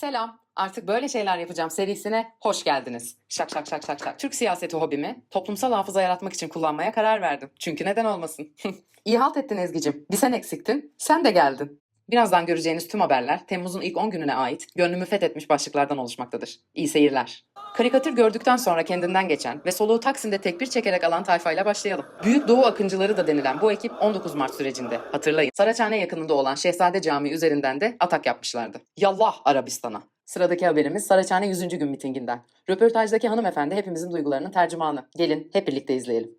Selam. Artık böyle şeyler yapacağım serisine hoş geldiniz. Şak şak şak şak şak. Türk siyaseti hobimi toplumsal hafıza yaratmak için kullanmaya karar verdim. Çünkü neden olmasın? İyi halt ettin Ezgi'cim. Bir sen eksiktin, sen de geldin. Birazdan göreceğiniz tüm haberler Temmuz'un ilk 10 gününe ait gönlümü fethetmiş başlıklardan oluşmaktadır. İyi seyirler. Karikatür gördükten sonra kendinden geçen ve soluğu Taksim'de tekbir çekerek alan tayfayla başlayalım. Büyük Doğu akıncıları da denilen bu ekip 19 Mart sürecinde hatırlayın. Saraçhane yakınında olan Şehzade Camii üzerinden de atak yapmışlardı. Yallah Arabistan'a. Sıradaki haberimiz Saraçhane 100. gün mitinginden. Röportajdaki hanımefendi hepimizin duygularının tercümanı. Gelin hep birlikte izleyelim.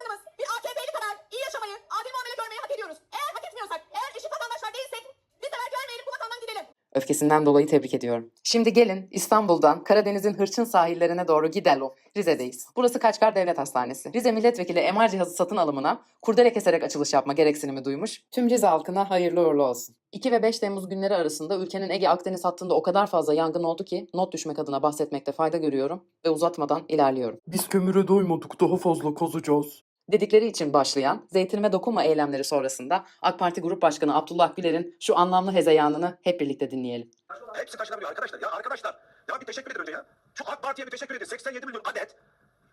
Öfkesinden dolayı tebrik ediyorum. Şimdi gelin İstanbul'dan Karadeniz'in hırçın sahillerine doğru gidelim. Rize'deyiz. Burası Kaçkar Devlet Hastanesi. Rize Milletvekili MR cihazı satın alımına kurdele keserek açılış yapma gereksinimi duymuş. Tüm Rize halkına hayırlı uğurlu olsun. 2 ve 5 Temmuz günleri arasında ülkenin Ege Akdeniz hattında o kadar fazla yangın oldu ki not düşmek adına bahsetmekte fayda görüyorum ve uzatmadan ilerliyorum. Biz kömüre doymadık daha fazla kazacağız. Dedikleri için başlayan zeytinime dokunma eylemleri sonrasında AK Parti Grup Başkanı Abdullah Güler'in şu anlamlı hezeyanını hep birlikte dinleyelim. Hepsi kaçınabiliyor arkadaşlar. Ya arkadaşlar ya bir teşekkür edin önce ya. Şu AK Parti'ye bir teşekkür edin. 87 milyon adet.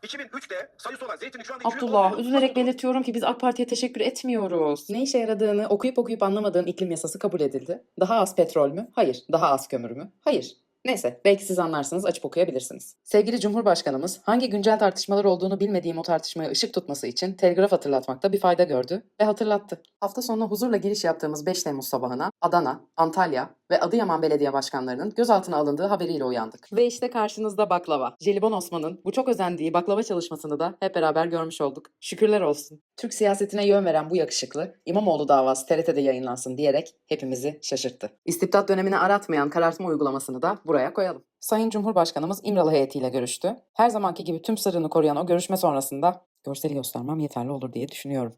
2003'te sayısı olan zeytinin şu anda 210 Abdullah, üzülerek belirtiyorum ki biz AK Parti'ye teşekkür etmiyoruz. Ne işe yaradığını okuyup okuyup anlamadığım iklim yasası kabul edildi. Daha az petrol mü? Hayır. Daha az kömür mü? Hayır. Neyse, belki siz anlarsınız, açıp okuyabilirsiniz. Sevgili Cumhurbaşkanımız, hangi güncel tartışmalar olduğunu bilmediğim o tartışmaya ışık tutması için telgraf hatırlatmakta bir fayda gördü ve hatırlattı. Hafta sonu huzurla giriş yaptığımız 5 Temmuz sabahına Adana, Antalya ve Adıyaman Belediye Başkanlarının gözaltına alındığı haberiyle uyandık. Ve işte karşınızda baklava. Jelibon Osman'ın bu çok özendiği baklava çalışmasını da hep beraber görmüş olduk. Şükürler olsun. Türk siyasetine yön veren bu yakışıklı İmamoğlu davası TRT'de yayınlansın diyerek hepimizi şaşırttı. İstibdat dönemini aratmayan karartma uygulamasını da buraya koyalım. Sayın Cumhurbaşkanımız İmralı heyetiyle görüştü. Her zamanki gibi tüm sırrını koruyan o görüşme sonrasında görseli göstermem yeterli olur diye düşünüyorum.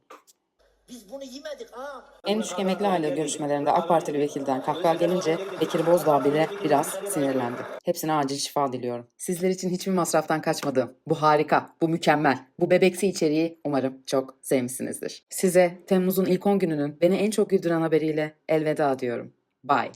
Biz bunu yemedik ha. En düşük emekli aile görüşmelerinde AK Partili vekilden kahkaha gelince Bekir Bozdağ bile biraz sinirlendi. Hepsine acil şifa diliyorum. Sizler için hiçbir masraftan kaçmadığım, bu harika, bu mükemmel, bu bebeksi içeriği umarım çok sevmişsinizdir. Size Temmuz'un ilk 10 gününün beni en çok güldüren haberiyle elveda diyorum. Bye.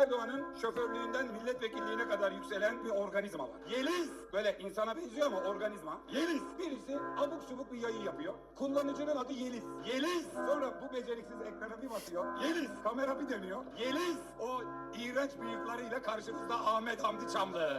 Erdoğan'ın şoförlüğünden milletvekilliğine kadar yükselen bir organizma var. Yeliz! Böyle insana benziyor ama organizma. Yeliz! Birisi abuk subuk bir yayın yapıyor. Kullanıcının adı Yeliz. Yeliz! Sonra bu beceriksiz ekrana bir basıyor. Yeliz! Kamera bir dönüyor. Yeliz! O iğrenç bıyıklarıyla karşınızda Ahmet Hamdi Çamlı.